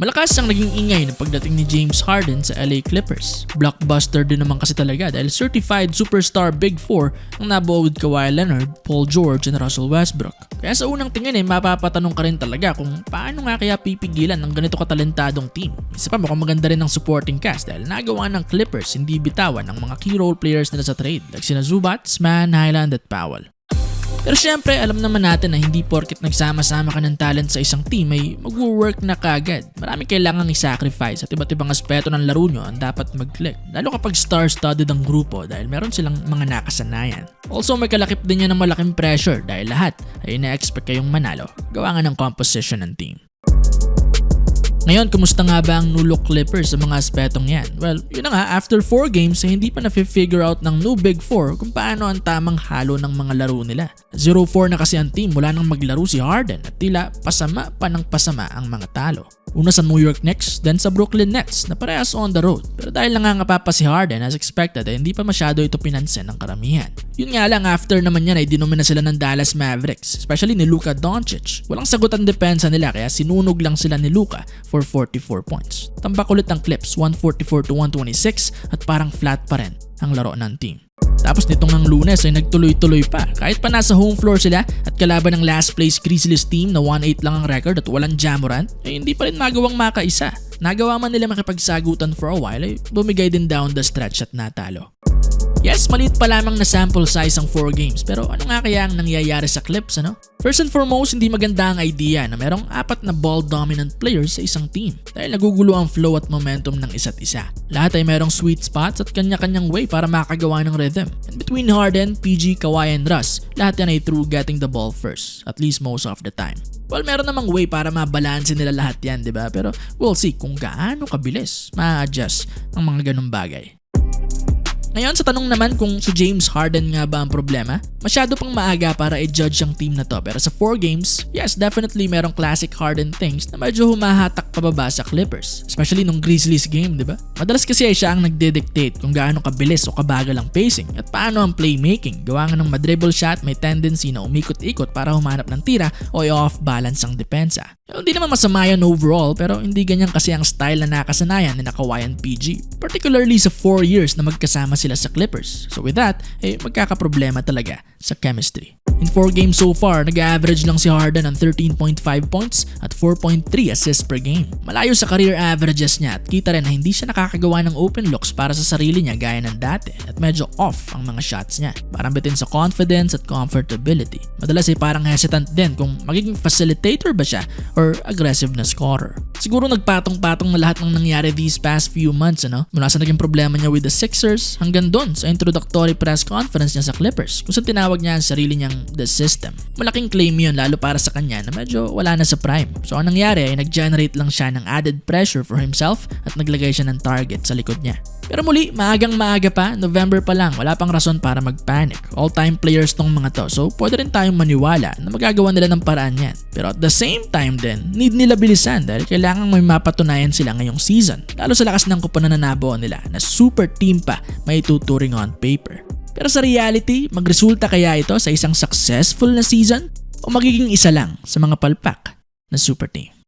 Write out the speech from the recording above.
Malakas ang naging ingay ng pagdating ni James Harden sa LA Clippers. Blockbuster din naman kasi talaga dahil certified superstar Big Four ang nabuo with Kawhi Leonard, Paul George, and Russell Westbrook. Kaya sa unang tingin eh, mapapatanong ka rin talaga kung paano nga kaya pipigilan ng ganito katalentadong team. Isa pa mukhang maganda rin ang supporting cast dahil nagawa ng Clippers hindi bitawan ng mga key role players nila sa trade like sina Zubat, Sman, Highland at Powell. Pero syempre, alam naman natin na hindi porket nagsama-sama ka ng talent sa isang team ay mag-work na kagad. Marami kailangang i-sacrifice at iba't ibang aspeto ng laro nyo ang dapat mag-click. Lalo kapag star-studded ang grupo dahil meron silang mga nakasanayan. Also, may kalakip din yan ng malaking pressure dahil lahat ay na-expect kayong manalo. Gawa nga ng composition ng team. Ngayon, kumusta nga ba ang Nulo Clippers sa mga aspetong yan? Well, yun na nga, after 4 games, eh, hindi pa na-figure out ng new Big 4 kung paano ang tamang halo ng mga laro nila. 0-4 na kasi ang team mula nang maglaro si Harden at tila pasama pa ng pasama ang mga talo. Una sa New York Knicks, then sa Brooklyn Nets na parehas on the road. Pero dahil nangangapa pa si Harden as expected eh, hindi pa masyado ito pinansin ng karamihan. Yun nga lang after naman yan ay dinomina sila ng Dallas Mavericks, especially ni Luka Doncic. Walang sagot ang depensa nila kaya sinunog lang sila ni Luka for 44 points. Tambak ulit ang Clips 144 to 126 at parang flat pa rin ang laro ng team. Tapos nitong ng lunes ay nagtuloy-tuloy pa. Kahit pa nasa home floor sila at kalaban ng last place Grizzlies team na 1-8 lang ang record at walang Jamorant, ay hindi pa rin magawang makaisa. Nagawa man nila makipagsagutan for a while ay bumigay din down the stretch at natalo. Yes, maliit pa lamang na sample size ang 4 games pero ano nga kaya ang nangyayari sa clips ano? First and foremost, hindi maganda ang idea na merong apat na ball dominant players sa isang team dahil nagugulo ang flow at momentum ng isa't isa. Lahat ay merong sweet spots at kanya-kanyang way para makagawa ng rhythm. And between Harden, PG, Kawhi, and Russ, lahat yan ay through getting the ball first, at least most of the time. Well, meron namang way para mabalansin nila lahat yan, di ba? Pero we'll see kung gaano kabilis ma-adjust ang mga ganung bagay. Ngayon sa tanong naman kung si James Harden nga ba ang problema, masyado pang maaga para i-judge ang team na to pero sa 4 games, yes definitely merong classic Harden things na medyo humahatak pababa sa Clippers. Especially nung Grizzlies game, di ba? Madalas kasi siya ang nagde-dictate kung gaano kabilis o kabagal ang pacing at paano ang playmaking. Gawa nga ng madribble shot may tendency na umikot-ikot para humanap ng tira o i-off balance ang depensa. Hindi naman masama yan overall pero hindi ganyan kasi ang style na nakasanayan ni and PG. Particularly sa 4 years na magkasama sila sa Clippers. So with that, eh magkakaproblema talaga sa chemistry. In 4 games so far, nag-average lang si Harden ng 13.5 points at 4.3 assists per game. Malayo sa career averages niya at kita rin na hindi siya nakakagawa ng open looks para sa sarili niya gaya ng dati at medyo off ang mga shots niya. Parang bitin sa confidence at comfortability. Madalas ay parang hesitant din kung magiging facilitator ba siya or aggressive na scorer. Siguro nagpatong-patong na lahat ng nangyari these past few months ano? Mula sa naging problema niya with the Sixers hanggang doon sa introductory press conference niya sa Clippers kung saan tinawag niya ang sarili niyang the system. Malaking claim yun lalo para sa kanya na medyo wala na sa prime. So ang nangyari ay nag-generate lang siya ng added pressure for himself at naglagay siya ng target sa likod niya. Pero muli, maagang maaga pa, November pa lang, wala pang rason para mag-panic. All-time players tong mga to, so pwede rin tayong maniwala na magagawa nila ng paraan yan. Pero at the same time din, need nila bilisan dahil kailangan may mapatunayan sila ngayong season. Lalo sa lakas ng kuponan na nabuo nila na super team pa may tuturing on paper. Pero sa reality, magresulta kaya ito sa isang successful na season o magiging isa lang sa mga palpak na super team?